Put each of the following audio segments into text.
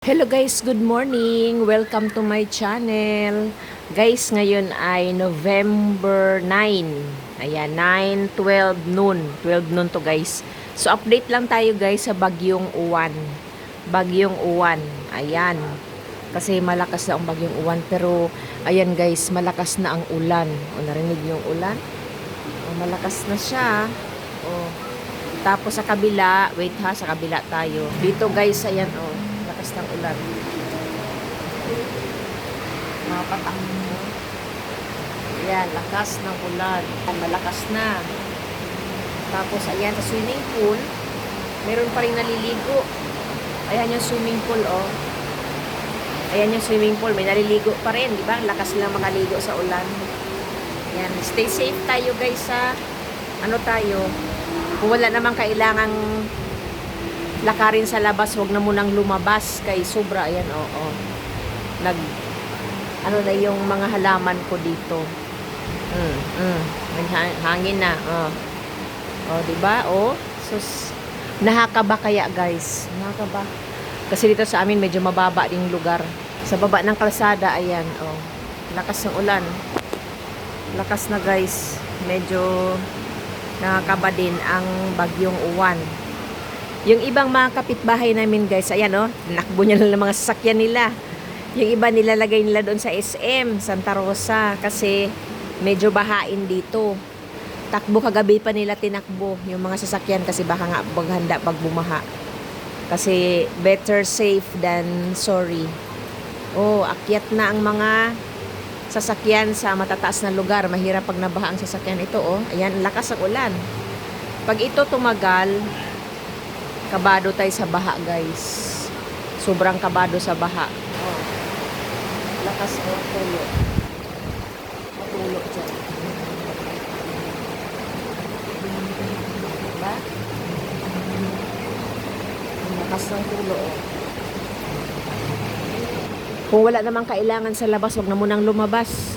Hello guys, good morning. Welcome to my channel. Guys, ngayon ay November 9. Ayan, 9, 12 noon. 12 noon to guys. So update lang tayo guys sa Bagyong Uwan. Bagyong Uwan. Ayan. Kasi malakas na ang Bagyong Uwan. Pero ayan guys, malakas na ang ulan. O narinig yung ulan? O, malakas na siya. O, tapos sa kabila, wait ha, sa kabila tayo. Dito guys, ayan o, lakas ng ulan. Mga patak mo. Ayan, lakas ng ulan. Malakas na. Tapos ayan, sa swimming pool, meron pa rin naliligo. Ayan yung swimming pool, oh. Ayan yung swimming pool, may naliligo pa rin, di ba? Lakas lang makaligo sa ulan. Ayan, stay safe tayo guys sa ano tayo, kung wala namang kailangang lakarin sa labas, huwag na munang lumabas kay sobra, ayan, oo. Nag, ano na yung mga halaman ko dito. Mm, mm, hangin na, oh. Oh, di ba? Oh, sus, nahakaba kaya guys? Nahakaba. Kasi dito sa amin medyo mababa ding lugar. Sa baba ng kalsada, ayan, oh. Lakas ng ulan. Lakas na guys. Medyo nakakaba din ang bagyong uwan. Yung ibang mga kapitbahay namin guys, ayan oh, nakbo niya lang ng mga sasakyan nila. Yung iba nilalagay nila doon sa SM, Santa Rosa, kasi medyo bahain dito. Takbo kagabi pa nila tinakbo yung mga sasakyan kasi baka nga maghanda pag bumaha. Kasi better safe than sorry. Oh, akyat na ang mga sasakyan sa matataas na lugar. Mahirap pag nabaha ang sasakyan ito, oh. Ayan, lakas ang ulan. Pag ito tumagal, kabado tayo sa baha, guys. Sobrang kabado sa baha. Oh. Lakas oh, tulo. Tulo dyan. Diba? Lakas ng tulo, oh. Kung wala namang kailangan sa labas, wag na munang lumabas.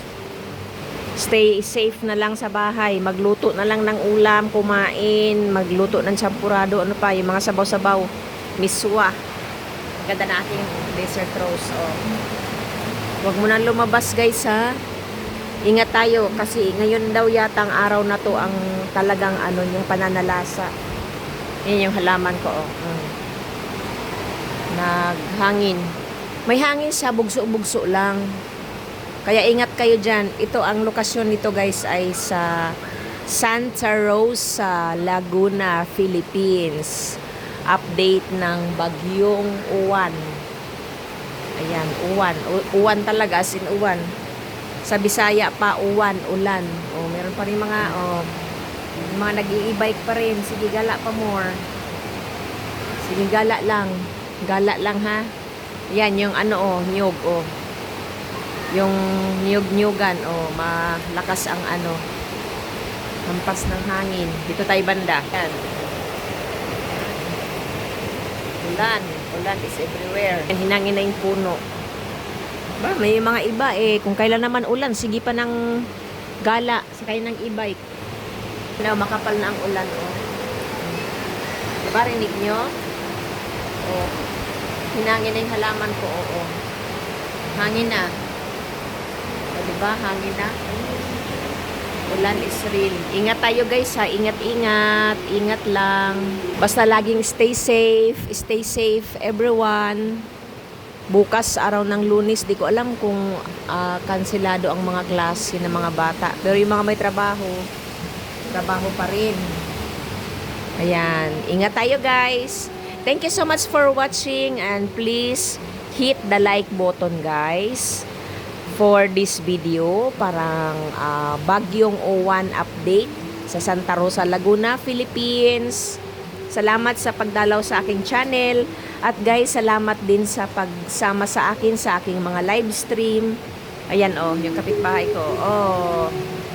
Stay safe na lang sa bahay. Magluto na lang ng ulam, kumain, magluto ng champurado, ano pa, yung mga sabaw-sabaw, miswa. Ganda na ating dessert roast. Oh. Huwag mo nang lumabas guys ha. Ingat tayo kasi ngayon daw yata ang araw na to ang talagang ano niya pananalasa. Yan yung halaman ko oh. Mm. Naghangin. May hangin siya, bugso-bugso lang. Kaya ingat kayo dyan. Ito, ang lokasyon nito guys ay sa Santa Rosa, Laguna, Philippines. Update ng Bagyong Uwan. Ayan, uwan. U- uwan talaga, as in uwan. Sa Bisaya pa, uwan, ulan. O, meron pa rin mga, o, mga nag-i-bike pa rin. Sige, gala pa more. Sige, gala lang. Gala lang ha. Yan, yung ano oh, nyug oh. Yung nyug-nyugan oh, malakas ang ano. Hampas ng hangin. Dito tayo banda. Yan. Ulan. Ulan is everywhere. Hinangin na yung puno. Ba, may mga iba eh. Kung kailan naman ulan, sige pa ng gala. Sakay ng e-bike. Now, makapal na ang ulan oh. Diba, rinig nyo? Oh. Hinangin na yung halaman ko, oo. Hangin na. Diba? Hangin na. Ulan is real. Ingat tayo guys ha. Ingat-ingat. Ingat lang. Basta laging stay safe. Stay safe everyone. Bukas araw ng lunes, di ko alam kung ah, kanselado ang mga klase ng mga bata. Pero yung mga may trabaho, trabaho pa rin. Ayan. Ingat tayo guys. Thank you so much for watching and please hit the like button guys for this video. Parang ah, Bagyong O1 update sa Santa Rosa, Laguna, Philippines. Salamat sa pagdalaw sa aking channel. At guys, salamat din sa pagsama sa akin sa aking mga live stream. Ayan oh, yung kapitbahay ko. Oh,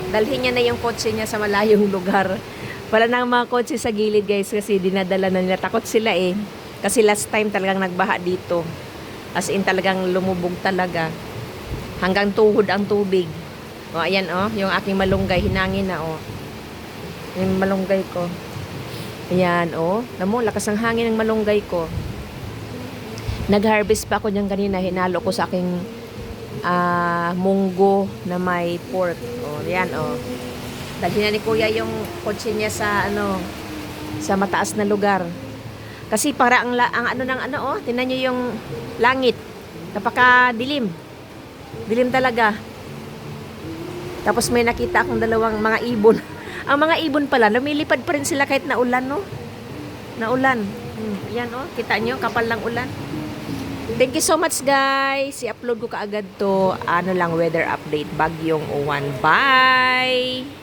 dalhin niya na yung kotse niya sa malayong lugar. Wala na mga kotse sa gilid guys kasi dinadala na nila. Takot sila eh. Kasi last time talagang nagbaha dito. As in talagang lumubog talaga. Hanggang tuhod ang tubig. O ayan oh, yung aking malunggay hinangin na oh. Yung malunggay ko. Ayan oh. Namo, lakas ng hangin ng malunggay ko. Nag-harvest pa ako niyan kanina. Hinalo ko sa aking ah, munggo na may pork. O, yan, o. Dalhin na ni Kuya yung kotse niya sa, ano, sa mataas na lugar. Kasi para ang, ang ano ng ano, oh, tinan niyo yung langit. Napaka-dilim. Dilim talaga. Tapos may nakita akong dalawang mga ibon. ang mga ibon pala, lumilipad pa rin sila kahit naulan, no? Naulan. Hmm, yan, oh. Kita nyo, kapal ng ulan. Thank you so much, guys. I-upload ko kaagad to, ano lang, weather update, bagyong uwan. Bye!